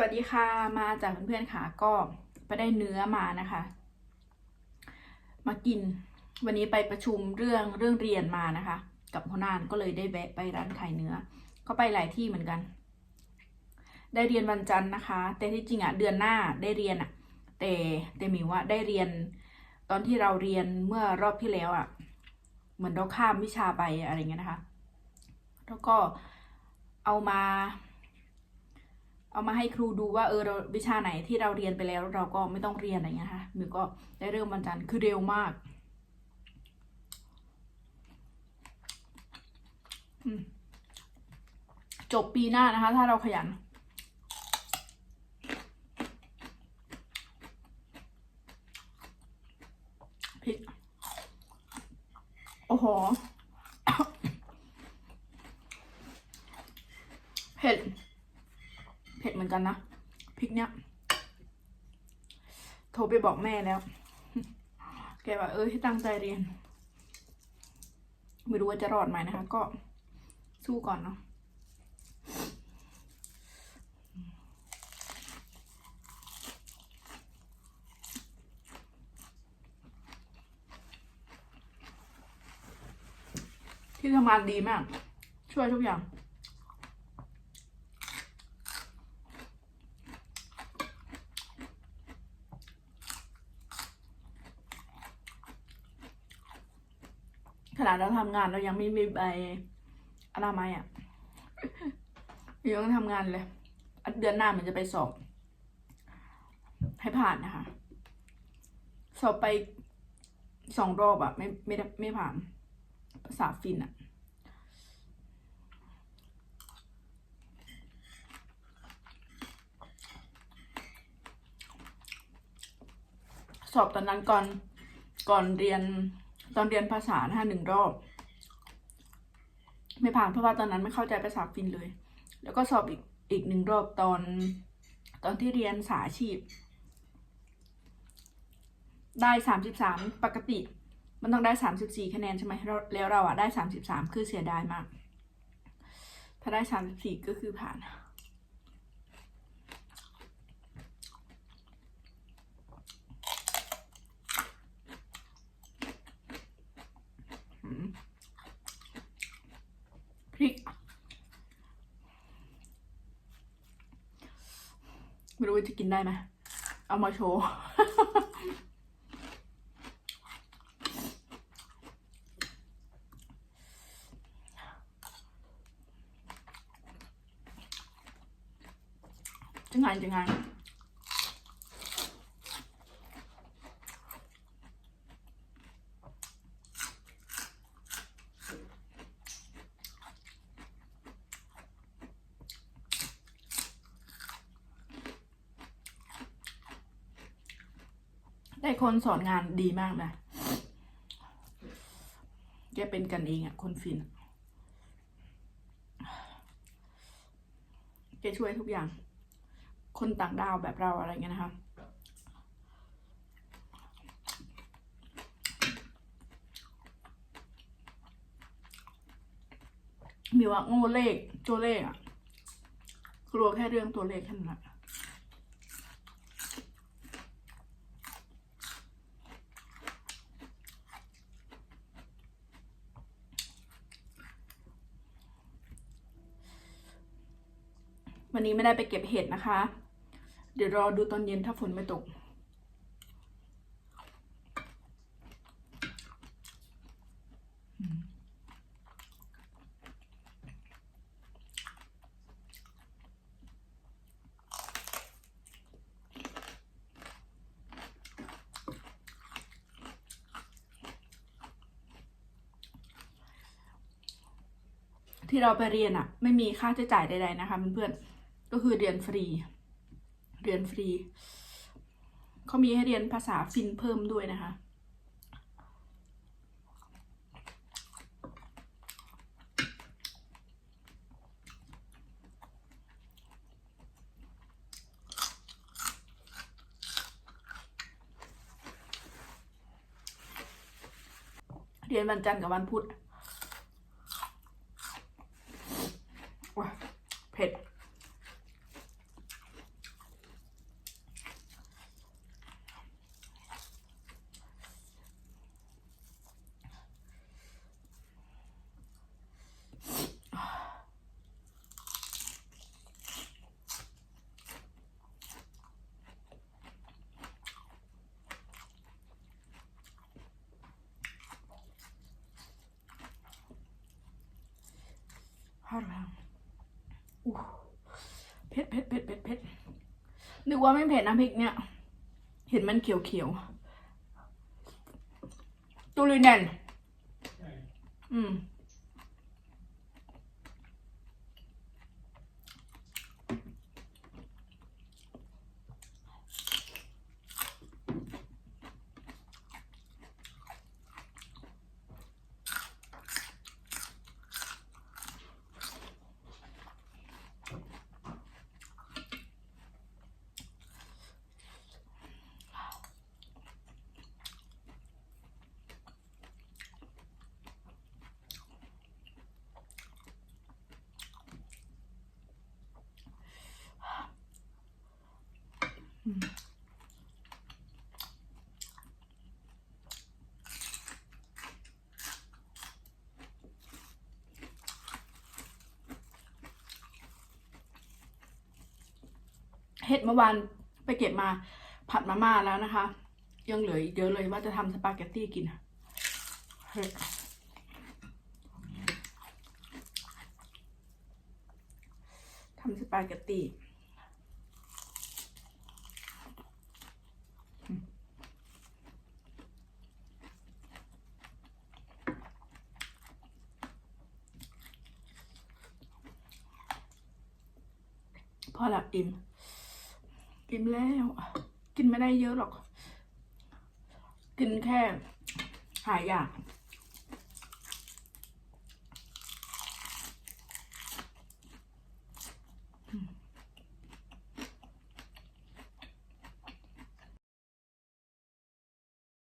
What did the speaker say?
วัสดีค่ะมาจากเพื่อนๆค่ะก็ไปได้เนื้อมานะคะ มากินวันนี้ไปประชุมเรื่องเรื่องเรียนมานะคะ กับพ่อนานก็เลยได้แวะไปร้านขายเนื้อ ก็ไปหลายที่เหมือนกัน ได้เรียนวันจันทร์นะคะ แต่ที่จริงอะเดือนหน้าได้เรียนอะแต่แต่หมิวว่าได้เรียน ตอนที่เราเรียนเมื่อรอบที่แล้วอะเหมือนเราข้ามวิชาไปอะไรเงี้ยนะคะ แล้วก็เอามา เอามาให้ครูดูว่าเออเราวิชาไหนที่เราเรียนไปแล้ว เราก็ไม่ต้องเรียนอะไรเงี้ยค่ะมิวก็ได้เริ่มวันจันทร์คือเร็วมากจบปีหน้านะคะ ถ้าเราขยัน พริก โอ้โห เผ็ด เผ็ดเหมือนกันนะพริกเนี้ย โทรไปบอกแม่แล้ว แกว่าเออให้ตั้งใจเรียน ไม่รู้ว่าจะรอดไหมนะคะ ก็สู้ก่อนเนาะที่ทำงานดีมาก ช่วยทุกอย่าง ขนาดเราทำงานเรายังไม่มีใบอนามัยอะยังต้องทำงานเลยเดือนหน้ามันจะไปสอบ ให้ผ่านนะคะ สอบไปสองรอบอะไม่ไม่ได้ไม่ผ่าน ภาษาฟินอะสอบตอนนั้นก่อนก่อนเรียน ตอนเรียนภาษานะคะหนึ่งรอบ ไม่ผ่านเพราะว่าตอนนั้นไม่เข้าใจภาษาฟินเลย แล้วก็สอบอีกอีกหนึ่งรอบตอน ตอนที่เรียนสาชีพ ได้สามสิบสามปกติ มันต้องได้สามสิบสี่คะแนนใช่ไหมแล้วแล้วเราอะได้สามสิบสามคือเสียดายมาก ถ้าได้สามสิบสี่ก็คือผ่าน อืมพริก ไม่ รู้ว่าจะกินได้ไหมเอามาโชว์จะงานจะงาน ได้คนสอนงานดีมากนะแกเป็นกันเองอะคนฟินแกช่วยทุกอย่าง คนต่างดาวแบบเราอะไรเงี้ยนะคะมีว่าโง่เลขตัวเลขอะกลัวแค่เรื่องตัวเลขแค่นั้นแหละ วันนี้ไม่ได้ไปเก็บเห็ดนะคะ เดี๋ยวรอดูตอนเย็นถ้าฝนไม่ตก ที่เราไปเรียนอะไม่มีค่าใช้จ่ายใดๆนะคะเพื่อนๆ ก็คือเรียนฟรี เรียนฟรี เขามีให้เรียนภาษาฟินเพิ่มด้วยนะคะ เรียนวันจันทร์กับวันพุธเผ็ด ห้าร้อู้เผ็ดเผ็ดเผ็ดเผ็ดเผ็ดนึกว่าไม่เผ็ดน้ำพริกเนี่ย เห็นมันเขียวเขียวตุลิแนนอืม เห็ดเมื่อวานไปเก็บมาผัดมาม่าแล้วนะคะ ยังเหลืออีกเยอะเลยว่าจะทำสปาเกตตี้กินทำสปาเกตตี้พอหละอิ่ม กินแล้ว กินไม่ได้เยอะหรอก กินแค่หายอยาก